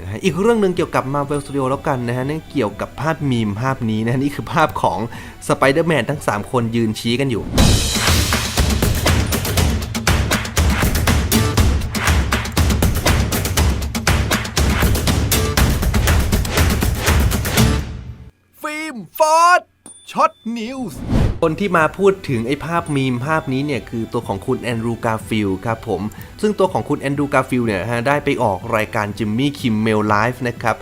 นะฮะอีกเรื่องหนึ่งเกี่ยวกับ Marvel Studio แล้วกันนะฮะนั่นเกี่ยวกับภาพมีมภาพนี้นะะนี่คือภาพของ Spider-Man ทั้ง 3 คนยืนชี้กันอยู่ ช็อตนิวส์คนที่มาพูดถึงไอ้ภาพมีมภาพนี้เนี่ยคือตัวของคุณแอนดรูการ์ฟิลครับผม ซึ่งตัวของคุณแอนดรูการ์ฟิลเนี่ยฮะได้ไปออกรายการจิมมี่คิมเมลไลฟ์นะครับ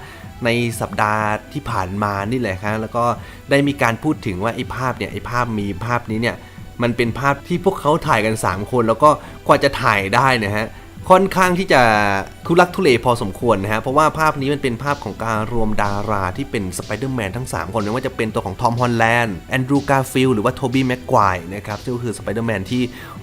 ในสัปดาห์ที่ผ่านมานี่แหละครับแล้วก็ได้มีการพูดถึงว่าไอ้ภาพเนี่ยไอ้ภาพมีภาพนี้เนี่ยมันเป็นภาพที่พวกเขาถ่ายกัน 3 คน แล้วก็กว่าจะถ่ายได้นะฮะ ค่อนข้างที่จะทุลักทุเลพอสมควรนะฮะ เพราะว่าภาพนี้มันเป็นภาพของการรวมดาราที่เป็นสไปเดอร์แมนทั้ง 3 คนไม่ว่าจะเป็นตัวของทอมฮอลแลนด์แอนดรูการ์ฟิลหรือว่าโทบี้แม็กควายนะครับซึ่งก็คือสไปเดอร์แมนที่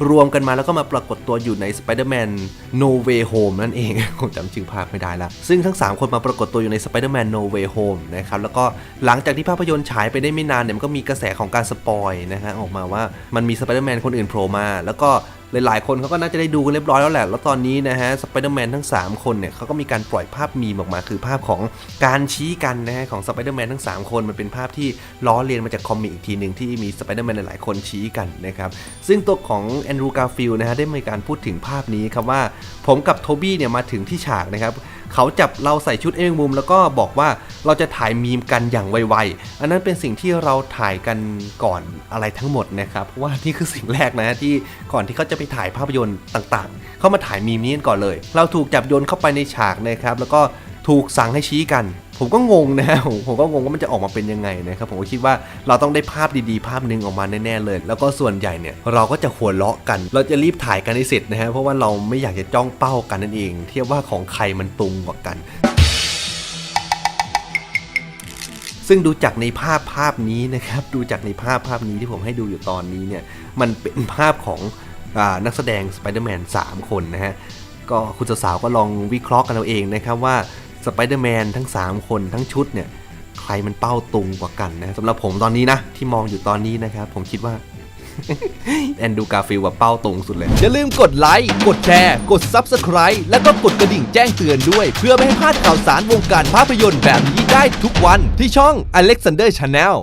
รวมกันมาแล้วก็มาปรากฏตัวอยู่ในสไปเดอร์แมนโนเวโฮมนั่นเองผมจำชื่อภาพไม่ได้ละซึ่งทั้ง 3 คนมาปรากฏตัวอยู่ในสไปเดอร์แมนโนเวโฮมนะครับแล้วก็หลังจากที่ภาพยนตร์ฉายไปได้ไม่นานเนี่ยมันก็มีกระแสของการสปอยนะฮะออกมาว่ามันมีสไปเดอร์แมนคนอื่นโผล่มาแล้วก็ หลายๆ คนเขาก็น่าจะได้ดูกันเรียบร้อยแล้วแหละ แล้วตอนนี้นะฮะสไปเดอร์แมนทั้ง 3 คนเนี่ยเขาก็มีการปล่อยภาพมีมออกมา คือภาพของการชี้กันนะฮะของสไปเดอร์แมนทั้ง 3 คน มันเป็นภาพที่ล้อเลียนมาจากคอมิกอีกทีหนึ่งที่มีสไปเดอร์แมนหลายๆคนชี้กันนะครับ ซึ่งตัวของแอนดรูการ์ฟิลนะฮะได้มีการพูดถึงภาพนี้ครับว่า ผมกับโทบี้เนี่ยมาถึงที่ฉากนะครับ เขาจับเราใส่ชุดเอ็มมุม แล้วก็บอกว่าเราจะถ่ายมีมกันอย่างไวๆ อันนั้นเป็นสิ่งที่เราถ่ายกันก่อนอะไรทั้งหมดนะครับเพราะว่านี่คือสิ่งแรกนะที่ก่อนที่เขาจะไปถ่ายภาพยนตร์ต่างๆ เขามาถ่ายมีมนี้กันก่อนเลย เราถูกจับโยนเข้าไปในฉากนะครับแล้วก็ ถูกสั่งให้ชี้กัน ผมก็งงนะฮะผมก็งงว่ามันจะออกมาเป็นยังไงนะครับผมก็คิดว่าเราต้องได้ภาพดีๆ ภาพหนึ่งออกมาแน่ๆเลย แล้วก็ส่วนใหญ่เนี่ยเราก็จะหัวเราะกัน เราจะรีบถ่ายกันให้เสร็จนะฮะเพราะว่าเราไม่อยากจะจ้องเป้ากันนั่นเอง เทียบว่าของใครมันตุงกว่ากันซึ่งดูจากในภาพภาพนี้นะครับ ดูจากในภาพภาพนี้ที่ผมให้ดูอยู่ตอนนี้เนี่ย มันเป็นภาพของอนักแสดงสไปเดอร์แมน3คนนะฮะ ก็คุณสาวๆก็ลองวิเคราะห์กันเอาเองนะครับว่า สไปเดอร์แมนทั้ง 3 คนทั้งชุดเนี่ยใครมันเป้าตุงกว่ากันนะสำหรับผมตอนนี้นะ ที่มองอยู่ตอนนี้นะครับ ผมคิดว่าแอนดูการ์ฟิลว่าเป้าตรงสุดเลย อย่าลืมกดไลค์ กดแชร์ กด Subscribe แล้วก็กดกระดิ่งแจ้งเตือนด้วย เพื่อไม่ให้พลาดข่าวสารวงการภาพยนตร์แบบนี้ได้ทุกวันที่ช่อง Alexander Channel